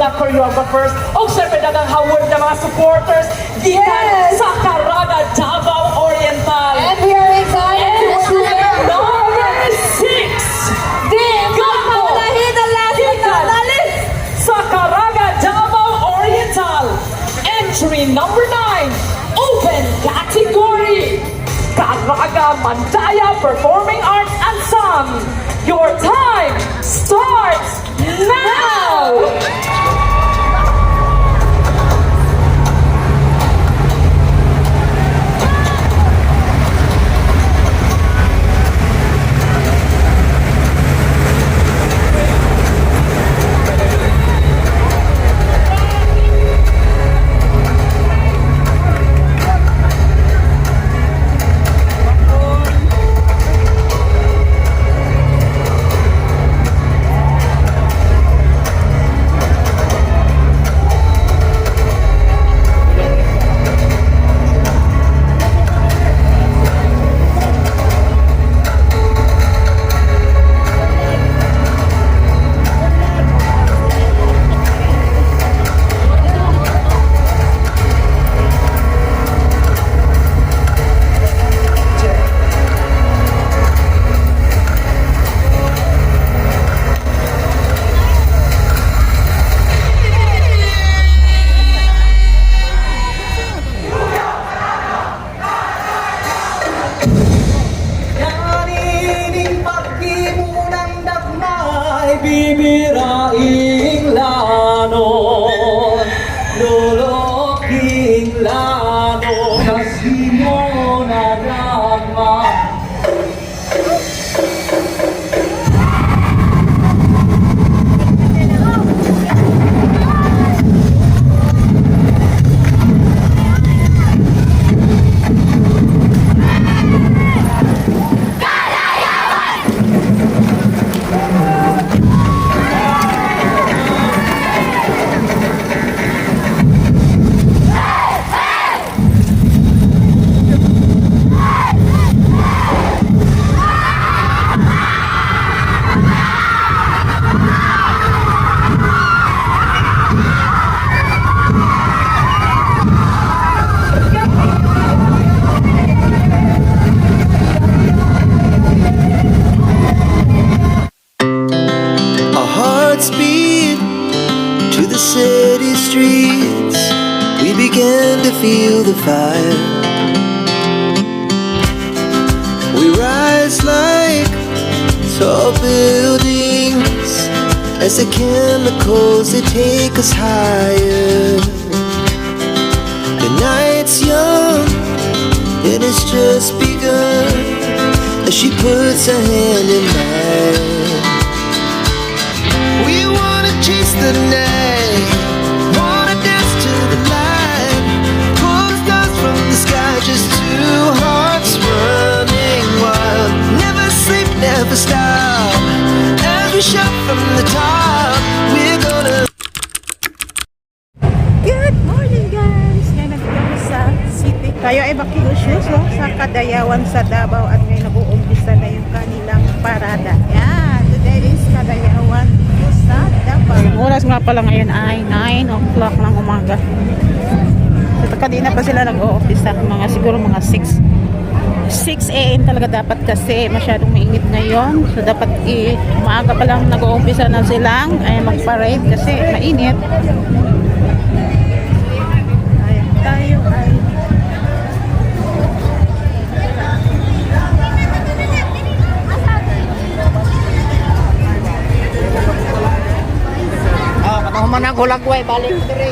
na choreographers o syempre dagang hawod na mga supporters gikan Yes! sa Caraga, Davao Oriental. And we are excited to Entry welcome number six. the Gapo! Maunahin the last but not least. sa Caraga, Davao Oriental. Entry number nine, open category. Caraga Mandaya Performing Arts Ensemble. Your time starts now. It has just begun as she puts her hand in mine. We wanna chase the night, wanna dance to the light, pull stars from the sky, just two hearts running wild. Never sleep, never stop. As we shout from the top, Kadayawan sa Davao at ngayon nag-uumpisa na yung kanilang parada. Yan! Today is Kadayawan sa Davao. Yung oras nga pala ngayon ay 9 o'clock ng umaga. So, kanina pa sila nag-uumpisa. Mga, siguro mga 6 6 a.m. talaga dapat kasi masyadong mainit ngayon. So dapat i maaga pa lang nag-uumpisa na silang ay mag-parade kasi mainit. Katong man ang hulagway balik dire.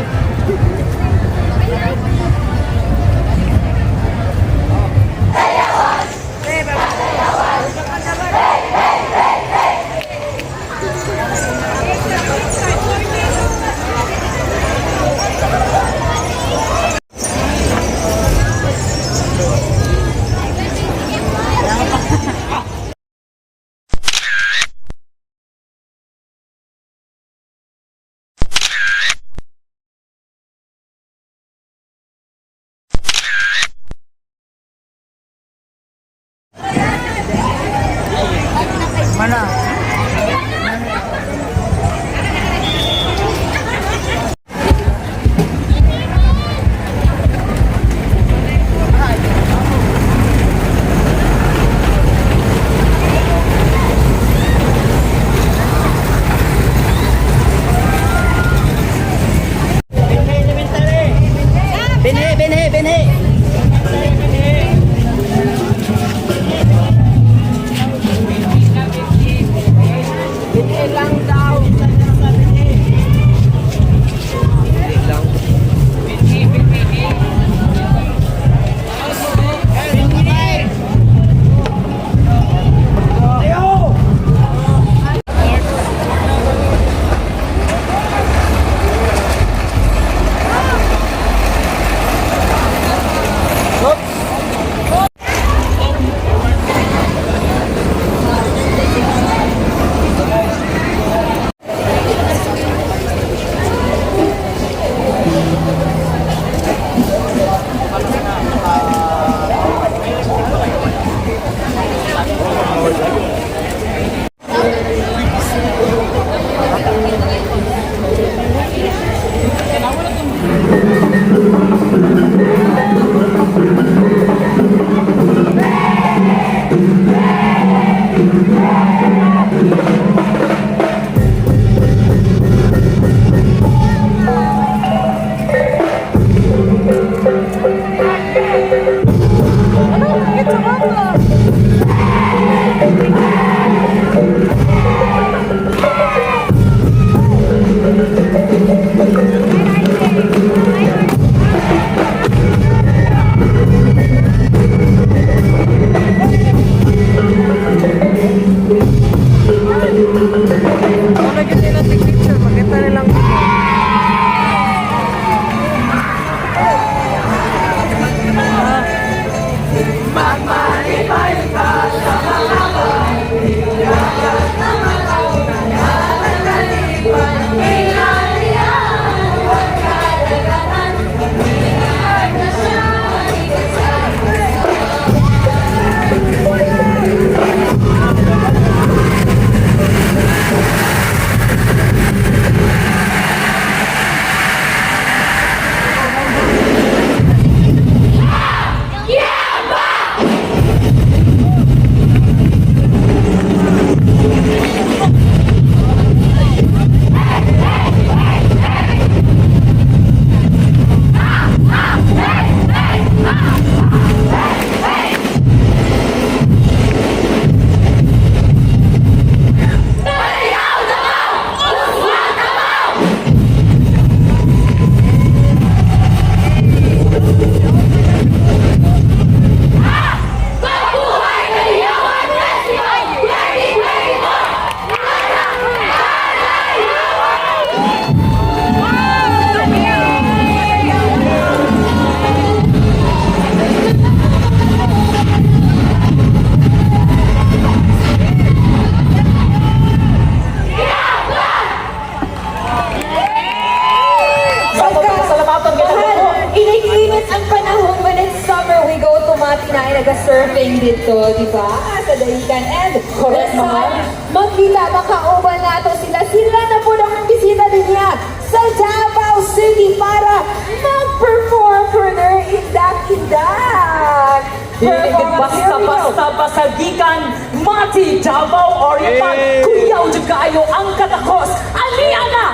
Dito, di ba? Sa Dahigan. And Correct, time, magkita makauban nato sila. Sila na po ng bisita din niya sa Davao City para mag-perform for their indak-indak. Go. basta-basta basagikan Mati Davao Oriental Kuyaw Jugayo ang katakos Aliya na!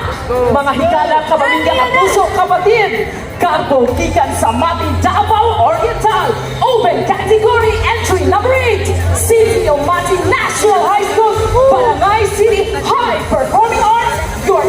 Mga higala kapamilya at puso kapatid Kago gikan sa Mati Davao Oriental Open Category Entry Number 8 City of Mati National High School Barangay City High Performing Arts Your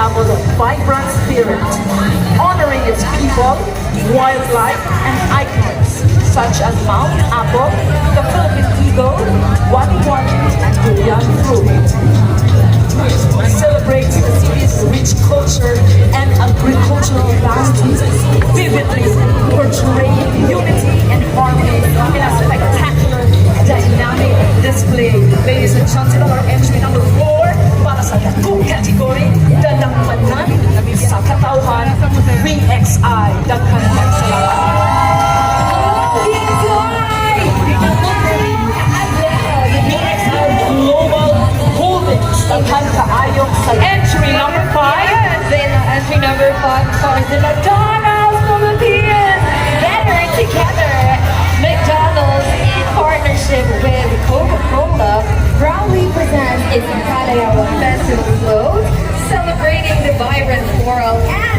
encapsulates Damo's vibrant spirit, honoring its people, wildlife, and icons such as Mount Apple, the Philippine Eagle, Wadi, and Durian Fruit. Celebrates the city's rich culture and agricultural bounties, vividly portraying unity and harmony in a spectacular, dynamic display. Ladies and gentlemen, our entry number four para sa dakong category, Dalangmanan sa Katauhan, Ring XI. Daghan kang salamat.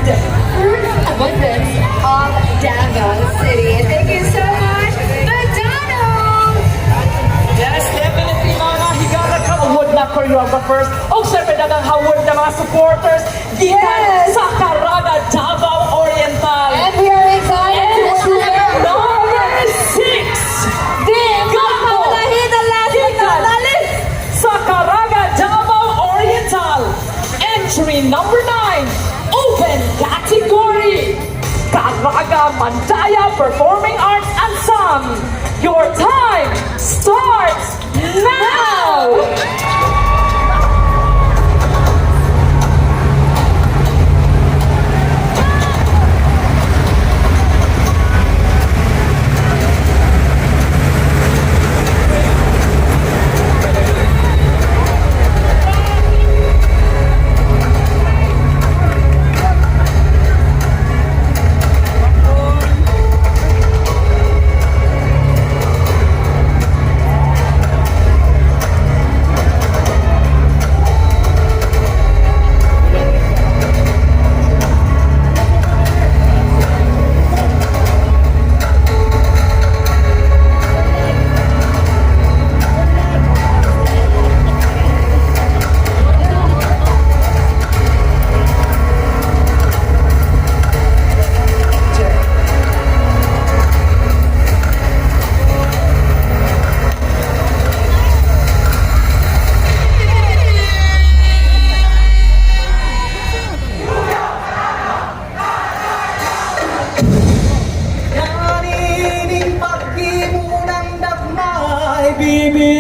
Fruit Abundance of Davao City. Thank you so much, McDonald! Yes, definitely, Mana. Higala ka award na choreographers. O, oh, syempre, dagang award na mga supporters. Yes. sa Karada Davao Performing Arts Ensemble. Your time starts now!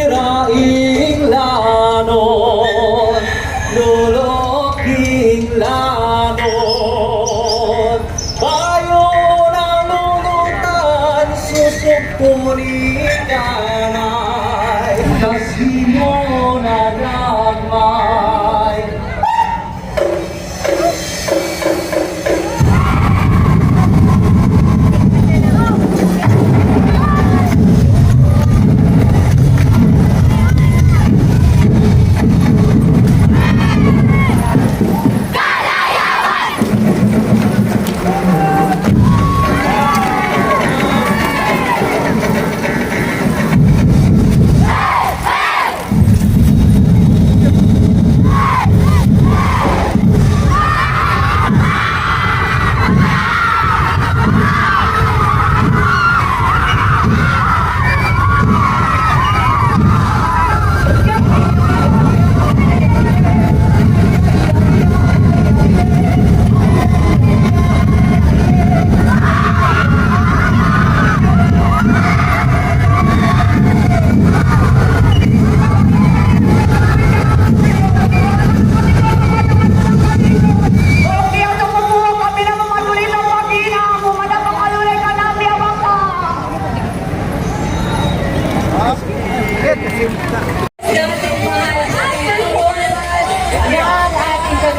إسرائيل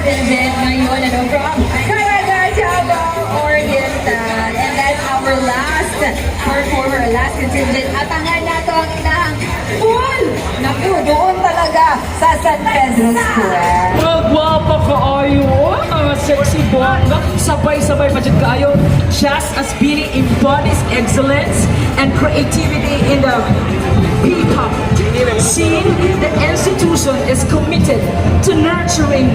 ating contingent ngayon ano, from Caraga, Davao Oriental. And that's our last performer, last contingent. Abangan nato ang inahang full! Naku, doon talaga sa San Pedro Square. Magwapa kaayo, mga sexy bongga. Sabay-sabay pa dyan kaayo. Just as beauty embodies excellence and creativity in the P-pop scene, the institution is committed to nurturing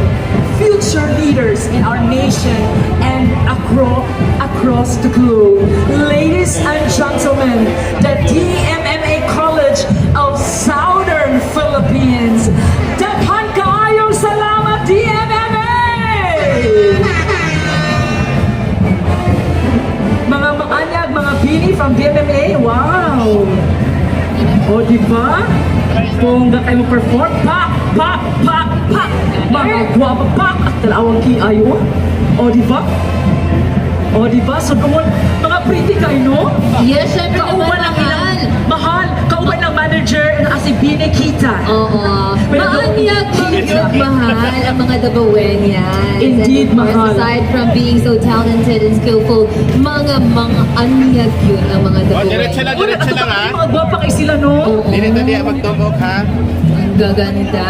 future leaders in our nation and across, across the globe. Ladies and gentlemen, the DMMA di ba? Bongga kayo perform pa, pa, pa, pa! Mga guwapa pa! At talawang ki ayo. O, di ba? O, di ba? So, kumon, mga pretty kayo, no? Yes, syempre Kauban ang manager na si Bine Kita. Oo. Maanyag, maanyag, mahal ang mga Dabawenyans. Indeed, And mahal. aside from being so talented and skillful, mga mga anyag yun ang mga Oh, diretso lang, diretso lang ha. Mga gwapa kayo sila, no? Oo. Dili to diya magtubok ha. Ang gaganda.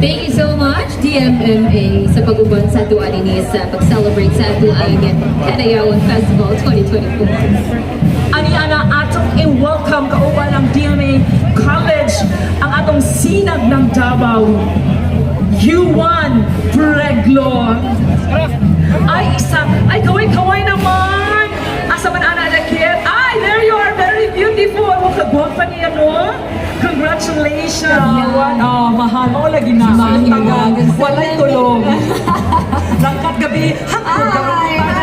Thank you so much, DMMA, sa pag-uban sa Tuan sa pag-celebrate sa Tuan Kadayawan Festival 2024. Ani ana atong i-welcome kauban ng DMA College ang atong sinag ng Davao. Yuan Preglo. Ay, isa. Ay, kaway-kaway naman. Asa man ana na kid? Ay, there you are. Very beautiful. Mo kagwapa niya, no? Congratulations. Yuan. Oh, mahal mo lagi na. Mahal. Walay tulong. Langkat gabi. Hangtod karon.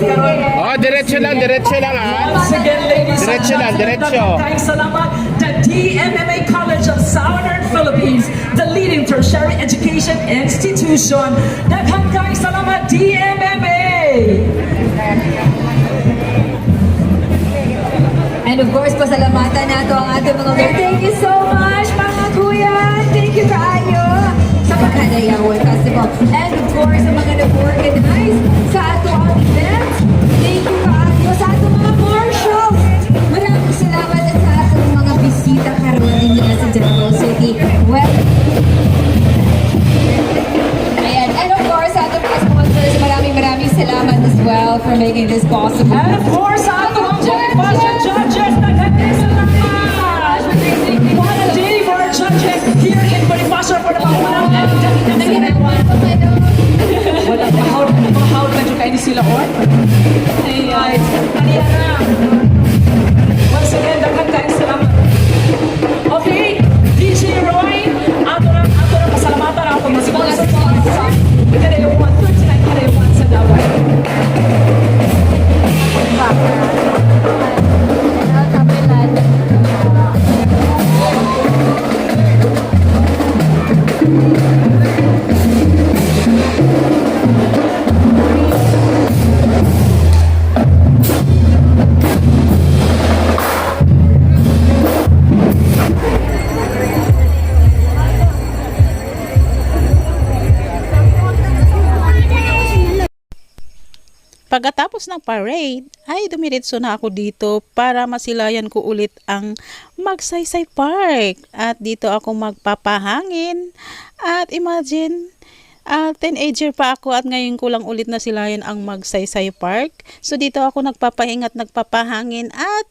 Oh, diretso lang, diretso lang ah. Once again, ladies Diretso lang, and gentlemen, diretso. daghang salamat the DMMA College of Southern Philippines, the leading tertiary education institution. Daghang kayong salamat, DMMA! And of course, pasalamatan nato ang ating mga kuya. Thank you so much, mga kuya. Thank you kaayo sa Pagkadayawan Festival. And of course, sa mga nag-organize sa ato ang event. Salamat as well for making this possible. And of course, ating mga fashion judges, kayong salamat! What a day for our judges here in Bonifacio for the Pawalang and Wala pa how how ka jud kay ni sila or. Ay, kaniya na. Pagkatapos ng parade, ay dumiretso na ako dito para masilayan ko ulit ang Magsaysay Park. At dito ako magpapahangin. At imagine, ah, teenager pa ako at ngayon ko lang ulit nasilayan ang Magsaysay Park. So dito ako nagpapahinga at nagpapahangin at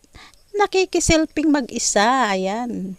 nakikiselfing mag-isa. Ayan.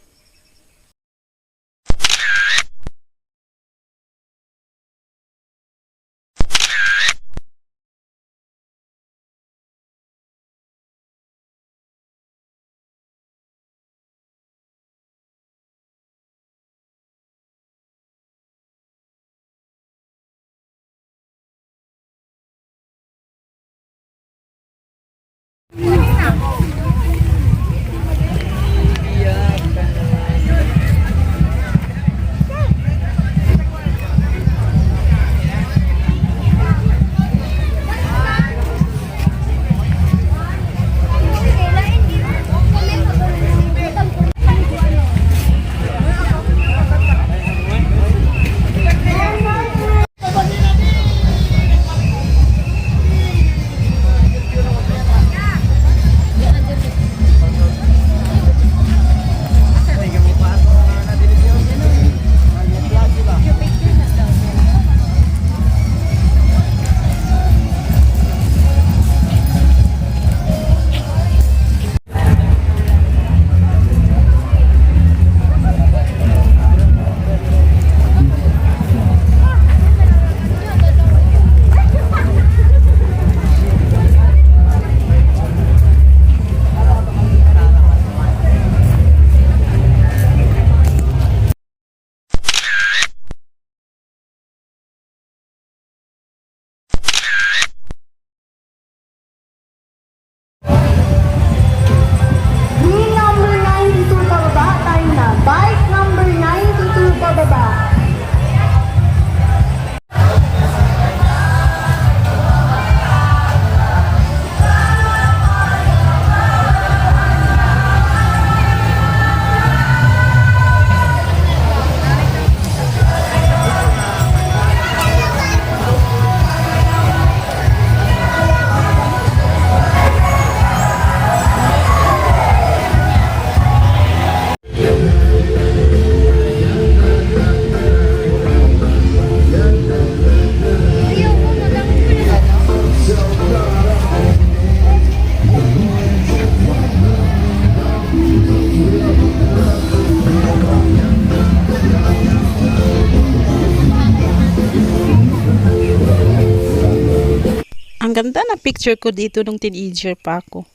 na picture ko dito nung teenager pa ako.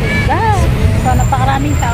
Diba? So, napakaraming tao.